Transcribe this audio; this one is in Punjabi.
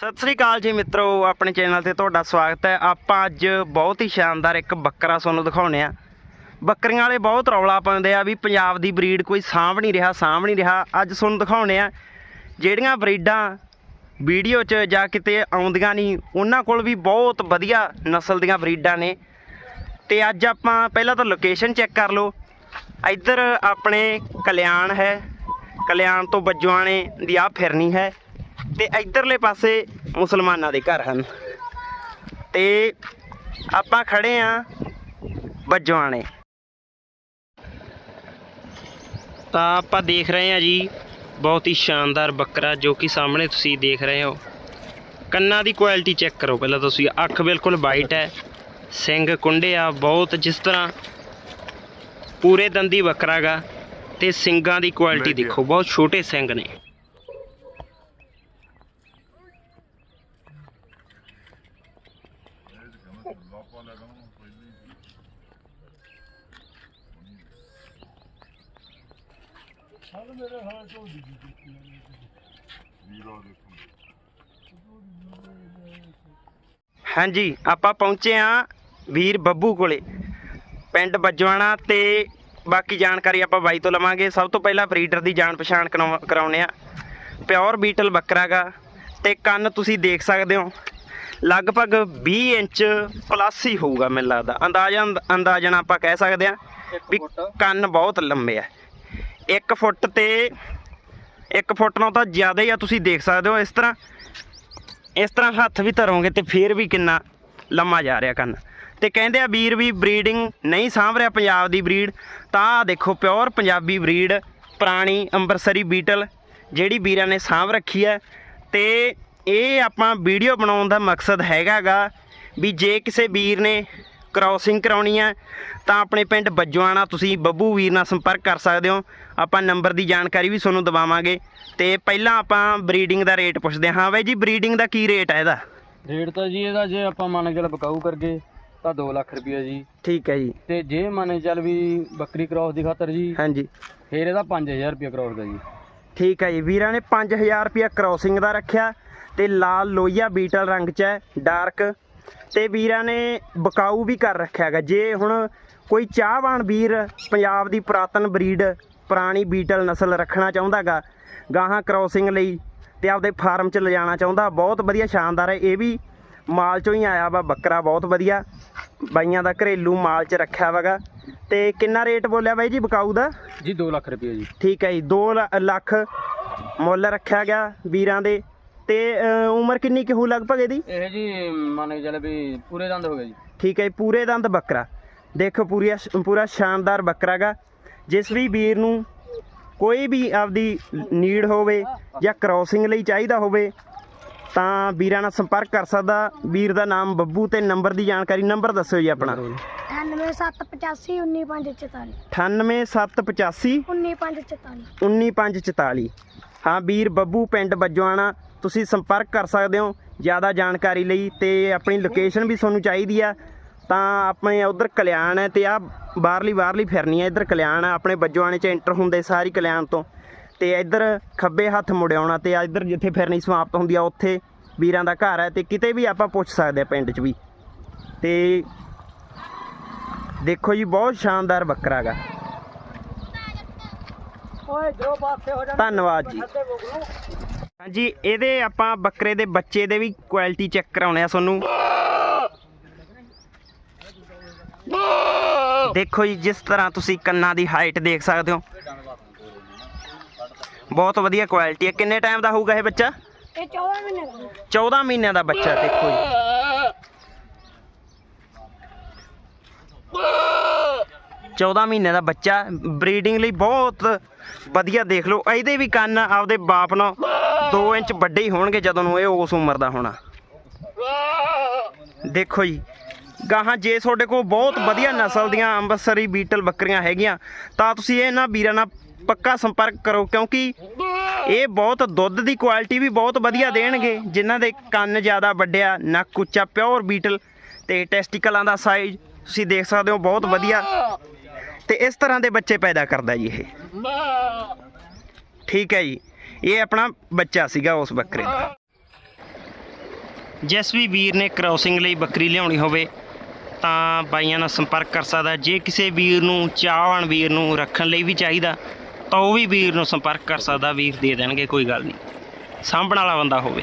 ਸਤਿ ਸ੍ਰੀ ਅਕਾਲ ਜੀ ਮਿੱਤਰੋ, ਆਪਣੇ ਚੈਨਲ ਤੇ ਤੁਹਾਡਾ ਸਵਾਗਤ ਹੈ। ਆਪਾਂ ਅੱਜ ਬਹੁਤ ਹੀ ਸ਼ਾਨਦਾਰ ਇੱਕ ਬੱਕਰਾ ਤੁਹਾਨੂੰ ਦਿਖਾਉਣੇ ਆ। ਬੱਕਰੀਆਂ ਵਾਲੇ ਬਹੁਤ ਰੌਲਾ ਪਾਉਂਦੇ ਆ ਵੀ ਪੰਜਾਬ ਦੀ ਬਰੀਡ ਕੋਈ ਸਾਂਭ ਨਹੀਂ ਰਿਹਾ, ਸਾਂਭ ਨਹੀਂ ਰਿਹਾ। ਅੱਜ ਤੁਹਾਨੂੰ ਦਿਖਾਉਣੇ ਆ ਜਿਹੜੀਆਂ ਬਰੀਡਾਂ ਵੀਡੀਓ 'ਚ ਜਾਂ ਕਿਤੇ ਆਉਂਦੀਆਂ ਨਹੀਂ, ਉਹਨਾਂ ਕੋਲ ਵੀ ਬਹੁਤ ਵਧੀਆ ਨਸਲ ਦੀਆਂ ਬਰੀਡਾਂ ਨੇ। ਤੇ ਅੱਜ ਆਪਾਂ ਪਹਿਲਾਂ ਤਾਂ ਲੋਕੇਸ਼ਨ ਚੈੱਕ ਕਰ ਲਓ। ਇੱਧਰ ਆਪਣੇ ਕਲਿਆਣ ਹੈ। ਕਲਿਆਣ ਤੋਂ ਬੱਜਵਾਣੇ ਦੀ ਆ ਫਿਰਨੀ ਹੈ। ਤੇ ਇੱਧਰਲੇ ਪਾਸੇ ਮੁਸਲਮਾਨਾਂ ਦੇ ਘਰ ਹਨ। ਤੇ ਆਪਾਂ ਖੜੇ ਆ ਬੱਜਵਾਣੇ। ਤਾਂ ਆਪਾਂ ਦੇਖ ਰਹੇ ਆ ਜੀ ਬਹੁਤ ਹੀ ਸ਼ਾਨਦਾਰ ਬੱਕਰਾ ਜੋ ਕਿ ਸਾਹਮਣੇ ਤੁਸੀਂ ਦੇਖ ਰਹੇ ਹੋ। ਕੰਨਾਂ ਦੀ ਕੁਆਲਿਟੀ ਚੈੱਕ ਕਰੋ ਪਹਿਲਾਂ ਤੁਸੀਂ ਅੱਖ ਬਿਲਕੁਲ ਵਾਈਟ ਹੈ। ਸਿੰਘ ਕੁੰਡੇ ਆ ਬਹੁਤ ਜਿਸ ਤਰ੍ਹਾਂ ਪੂਰੇ ਦੰਦੀ ਬੱਕਰਾ ਗਾ ਤੇ ਸਿੰਗਾਂ ਦੀ ਕੁਆਲਿਟੀ ਦੇਖੋ ਬਹੁਤ ਛੋਟੇ ਸਿੰਘ ਨੇ। ਹਾਂਜੀ, ਆਪਾਂ ਪਹੁੰਚੇ ਆ ਵੀਰ ਬੱਬੂ ਕੋਲੇ, ਪਿੰਡ ਬੱਜਵਾਣਾ ਤੇ ਬਾਕੀ ਜਾਣਕਾਰੀ ਆਪਾਂ ਬਾਈ ਤੋਂ ਲਵਾਂਗੇ। ਸਭ ਤੋਂ ਪਹਿਲਾਂ ਬਰੀਡਰ ਦੀ ਜਾਣ ਪਛਾਣ ਕਰਾਉ- ਕਰਾਉਣੇ ਆ ਪਿਓਰ ਬੀਟਲ ਬੱਕਰਾ ਗਾ ਤੇ ਕੰਨ ਤੁਸੀਂ ਦੇਖ ਸਕਦੇ ਹੋ। ਲਗਭਗ 20 ਇੰਚ ਪਲੱਸ ਹੀ ਹੋਊਗਾ ਮੈਨੂੰ ਲੱਗਦਾ। ਅੰਦਾਜ਼ਾ ਅੰਦਾਜ਼ਨ ਆਪਾਂ ਕਹਿ ਸਕਦੇ ਆ ਵੀ ਕੰਨ ਬਹੁਤ ਲੰਬੇ ਆ। 1 ਫੁੱਟ ਤੇ 1 ਫੁੱਟ ਨਾਲੋਂ ਤਾਂ ਜ਼ਿਆਦਾ ਹੀ ਆ ਤੁਸੀਂ ਦੇਖ ਸਕਦੇ ਹੋ ਇਸ ਤਰ੍ਹਾਂ। ਇਸ ਤਰ੍ਹਾਂ ਹੱਥ ਵੀ ਧਰੋਗੇ ਤੇ ਫੇਰ ਵੀ ਕਿੰਨਾ ਲੰਮਾ ਜਾ ਰਿਹਾ ਕੰਨ। ਤੇ ਕਹਿੰਦੇ ਆ ਵੀਰ ਵੀ ਬਰੀਡਿੰਗ ਨਹੀਂ ਸਾਂਭ ਰਿਹਾ ਪੰਜਾਬ ਦੀ ਬਰੀਡ ਤਾਂ ਦੇਖੋ ਪਿਓਰ ਪੰਜਾਬੀ ਬਰੀਡ ਪੁਰਾਣੀ ਅੰਬਰਸਰੀ ਬੀਟਲ ਜਿਹੜੀ ਵੀਰਾਂ ਨੇ ਸਾਂਭ ਰੱਖੀ ਹੈ। ਤੇ ਇਹ ਆਪਾਂ ਵੀਡੀਓ ਬਣਾਉਣ ਦਾ ਮਕਸਦ ਹੈਗਾਗਾ ਵੀ ਜੇ ਕਿਸੇ ਵੀਰ ਨੇ ਕ੍ਰਾਸਿੰਗ ਕਰਾਉਣੀ ਹੈ ਤਾਂ ਆਪਣੇ ਪਿੰਡ ਬੱਜਵਾਣਾ ਤੁਸੀਂ ਬੱਬੂ ਵੀਰ ਨਾਲ ਸੰਪਰਕ ਕਰ ਸਕਦੇ ਹੋ। ਆਪਾਂ ਨੰਬਰ ਦੀ ਜਾਣਕਾਰੀ ਵੀ ਤੁਹਾਨੂੰ ਦਵਾਵਾਂਗੇ। ਤੇ ਪਹਿਲਾਂ ਆਪਾਂ ਬਰੀਡਿੰਗ ਦਾ ਰੇਟ ਪੁੱਛਦੇ ਹਾਂ। ਬਾਈ ਜੀ ਬਰੀਡਿੰਗ ਦਾ ਕੀ ਰੇਟ ਹੈ ਇਹਦਾ? ਰੇਟ ਤਾਂ ਜੀ ਇਹਦਾ ਜੇ ਆਪਾਂ ਮੰਨ ਕੇ ਚੱਲ ਬਕਾਊ ਕਰਗੇ ਤਾਂ 2 ਲੱਖ ਰੁਪਈਆ ਜੀ। ਠੀਕ ਹੈ ਜੀ। ਤੇ ਜੇ ਮੰਨ ਚੱਲ ਵੀ ਬੱਕਰੀ ਕ੍ਰਾਸ ਦੀ ਖਾਤਰ ਜੀ ਹਾਂਜੀ। ਫੇਰ ਇਹਦਾ 5000 ਰੁਪਈਆ ਕ੍ਰਾਸ ਦਾ ਜੀ। ਠੀਕ ਹੈ ਜੀ। ਵੀਰਾਂ ਨੇ 5000 ਰੁਪਿਆ ਕ੍ਰਾਸਿੰਗ ਦਾ ਰੱਖਿਆ। ਤੇ ਲਾਲ ਲੋਹੀਆ ਬੀਟਲ ਰੰਗ ਚ ਹੈ ਡਾਰਕ ਤੇ ਵੀਰਾਂ ਨੇ ਬਕਾਊ ਵੀ ਕਰ ਰੱਖਿਆ ਹੈਗਾ। ਜੇ ਹੁਣ ਕੋਈ ਚਾਹਵਾਨ ਵੀਰ ਪੰਜਾਬ ਦੀ ਪੁਰਾਤਨ ਬਰੀਡ ਪੁਰਾਣੀ ਬੀਟਲ ਨਸਲ ਰੱਖਣਾ ਚਾਹੁੰਦਾਗਾ ਗਾਹਾਂ ਕ੍ਰਾਸਿੰਗ ਲਈ ਤੇ ਆਪਦੇ ਫਾਰਮ 'ਚ ਲਿਜਾਣਾ ਚਾਹੁੰਦਾ ਬਹੁਤ ਵਧੀਆ ਸ਼ਾਨਦਾਰ ਹੈ। ਇਹ ਵੀ ਮਾਲ ਚੋਂ ਹੀ ਆਇਆ ਵਾ ਬੱਕਰਾ ਬਹੁਤ ਵਧੀਆ। ਬਾਈਆਂ ਦਾ ਘਰੇਲੂ ਮਾਲ 'ਚ ਰੱਖਿਆ ਵਾਗਾ ਤੇ ਕਿੰਨਾ ਰੇਟ ਬੋਲਿਆ ਬਾਈ ਜੀ ਬਕਾਊ ਦਾ? ਜੀ 2 ਲੱਖ ਰੁਪਈਆ ਜੀ। ਠੀਕ ਹੈ ਜੀ 2 ਲੱਖ ਮੁੱਲ ਰੱਖਿਆ ਗਿਆ ਵੀਰਾਂ ਦੇ। ਤੇ ਅ, ਉਮਰ ਕਿੰਨੀ ਕੁ ਹੋਊ ਲਗਭਗ ਇਹਦੀ? ਇਹ ਜੀ ਮੰਨ ਕੇ ਚੱਲ ਵੀ ਪੂਰੇ ਦੰਦ ਹੋ ਗਏ ਜੀ। ਠੀਕ ਹੈ ਜੀ, ਪੂਰੇ ਦੰਦ ਬੱਕਰਾ। ਦੇਖੋ ਪੂਰੀ ਪੂਰਾ ਸ਼ਾਨਦਾਰ ਬੱਕਰਾ ਗਾ। ਜਿਸ ਵੀ ਵੀਰ ਨੂੰ ਕੋਈ ਵੀ ਆਪਦੀ ਨੀਡ ਹੋਵੇ ਜਾਂ ਕ੍ਰਾਸਿੰਗ ਲਈ ਚਾਹੀਦਾ ਹੋਵੇ ਤਾਂ ਵੀਰਾਂ ਨਾਲ ਸੰਪਰਕ ਕਰ ਸਕਦਾ। ਵੀਰ ਦਾ ਨਾਮ ਬੱਬੂ ਤੇ ਨੰਬਰ ਦੀ ਜਾਣਕਾਰੀ ਨੰਬਰ ਦੱਸਿਓ ਜੀ ਆਪਣਾ। 9785 19544 98785 19544 19544 ਹਾਂ ਵੀਰ ਬੱਬੂ ਪਿੰਡ ਬੱਜਵਾਣਾ। ਤੁਸੀਂ ਸੰਪਰਕ ਕਰ ਸਕਦੇ ਹੋ ਜ਼ਿਆਦਾ ਜਾਣਕਾਰੀ ਲਈ ਤੇ ਆਪਣੀ ਲੋਕੇਸ਼ਨ ਵੀ ਤੁਹਾਨੂੰ ਚਾਹੀਦੀ ਆ। ਤਾਂ ਆਪਣੇ ਉਧਰ ਕਲਿਆਣ ਹੈ ਤੇ ਆ ਬਾਹਰਲੀ ਬਾਹਰਲੀ ਫਿਰਨੀ ਹੈ। ਇੱਧਰ ਕਲਿਆਣ ਹੈ ਆਪਣੇ ਬੱਜਵਾਣੇ ਚ ਐਂਟਰ ਹੁੰਦੇ ਸਾਰੀ ਕਲਿਆਣ ਤੋਂ। ਤੇ ਇੱਧਰ ਖੱਬੇ ਹੱਥ ਮੁੜ ਆਉਣਾ ਤੇ ਇੱਧਰ ਜਿੱਥੇ ਫਿਰਨੀ ਸਮਾਪਤ ਹੁੰਦੀ ਆ ਉੱਥੇ ਵੀਰਾਂ ਦਾ ਘਰ ਹੈ ਤੇ ਕਿਤੇ ਵੀ ਆਪਾਂ ਪੁੱਛ ਸਕਦੇ ਆ ਪਿੰਡ 'ਚ ਵੀ। ਤੇ ਦੇਖੋ ਜੀ ਬਹੁਤ ਸ਼ਾਨਦਾਰ ਬੱਕਰਾ ਗਾ। ਓਏ ਜੋ ਪਾਸੇ ਹੋ ਧੰਨਵਾਦ ਜੀ। ਹਾਂਜੀ ਇਹਦੇ ਆਪਾਂ ਬੱਕਰੇ ਦੇ ਬੱਚੇ ਦੇ ਵੀ ਕੁਆਲਿਟੀ ਚੈੱਕ ਕਰਾਉਣੇ ਆ ਤੁਹਾਨੂੰ ਦੇਖੋ ਜੀ ਜਿਸ ਤਰ੍ਹਾਂ ਤੁਸੀਂ ਕੰਨਾਂ ਦੀ ਹਾਈਟ ਦੇਖ ਸਕਦੇ ਹੋ। ਬਹੁਤ ਵਧੀਆ ਕੁਆਲਿਟੀ ਹੈ। ਕਿੰਨੇ ਟਾਈਮ ਦਾ ਹੋਊਗਾ ਇਹ ਬੱਚਾ? ਇਹ 14 ਮਹੀਨੇ ਦਾ 14 ਮਹੀਨਿਆਂ ਦਾ ਬੱਚਾ ਦੇਖੋ ਜੀ। 14 ਮਹੀਨੇ ਦਾ ਬੱਚਾ। ਬਰੀਡਿੰਗ ਲਈ ਬਹੁਤ ਵਧੀਆ ਦੇਖ ਲਓ। ਇਹਦੇ ਵੀ ਕੰਨ ਆਪਦੇ ਬਾਪ ਨਾਲ 2 ਇੰਚ ਵੱਡੇ ਹੀ ਹੋਣਗੇ ਜਦੋਂ ਨੂੰ ਇਹ ਉਸ ਉਮਰ ਦਾ ਹੋਣਾ। ਦੇਖੋ ਜੀ, ਗਾਹਾਂ ਜੇ ਤੁਹਾਡੇ ਕੋਲ ਬਹੁਤ ਵਧੀਆ ਨਸਲ ਦੀਆਂ ਅੰਬਰਸਰੀ ਬੀਟਲ ਬੱਕਰੀਆਂ ਹੈਗੀਆਂ, ਤਾਂ ਤੁਸੀਂ ਇਹਨਾਂ ਵੀਰਾਂ ਨਾਲ ਪੱਕਾ ਸੰਪਰਕ ਕਰੋ, ਕਿਉਂਕਿ ਇਹ ਬਹੁਤ ਦੁੱਧ ਦੀ ਕੁਆਲਿਟੀ ਵੀ ਬਹੁਤ ਵਧੀਆ ਦੇਣਗੇ, ਜਿਨ੍ਹਾਂ ਦੇ ਕੰਨ ਜ਼ਿਆਦਾ ਵੱਡਿਆ, ਨੱਕ ਉੱਚਾ ਪਿਓਰ ਬੀਟਲ ਤੇ ਟੈਸਟੀਕਲਾਂ ਦਾ ਸਾਈਜ਼ ਤੁਸੀਂ ਦੇਖ ਸਕਦੇ ਹੋ, ਬਹੁਤ ਵਧੀਆ ਤੇ ਇਸ ਤਰ੍ਹਾਂ ਦੇ ਬੱਚੇ ਪੈਦਾ ਕਰਦਾ ਜੀ ਇਹ। ਠੀਕ ਹੈ ਜੀ। ਇਹ ਆਪਣਾ ਬੱਚਾ ਸੀਗਾ ਉਸ ਬੱਕਰੇ ਦਾ। ਜਿਸ ਵੀ ਵੀਰ ਨੇ ਕ੍ਰਾਸਿੰਗ ਲਈ ਬੱਕਰੀ ਲਿਆਉਣੀ ਹੋਵੇ, ਤਾਂ ਬਾਈਆਂ ਨਾਲ ਸੰਪਰਕ ਕਰ ਸਕਦਾ। ਜੇ ਕਿਸੇ ਵੀਰ ਨੂੰ ਚਾਹਵਾਨ ਵੀਰ ਨੂੰ ਰੱਖਣ ਲਈ ਵੀ ਚਾਹੀਦਾ, ਤਾਂ ਉਹ ਵੀ ਵੀਰ ਨੂੰ ਸੰਪਰਕ ਕਰ ਸਕਦਾ। ਵੀਰ ਦੇ ਦੇਣਗੇ, ਕੋਈ ਗੱਲ ਨਹੀਂ। ਸਾਂਭਣ ਵਾਲਾ ਬੰਦਾ ਹੋਵੇ।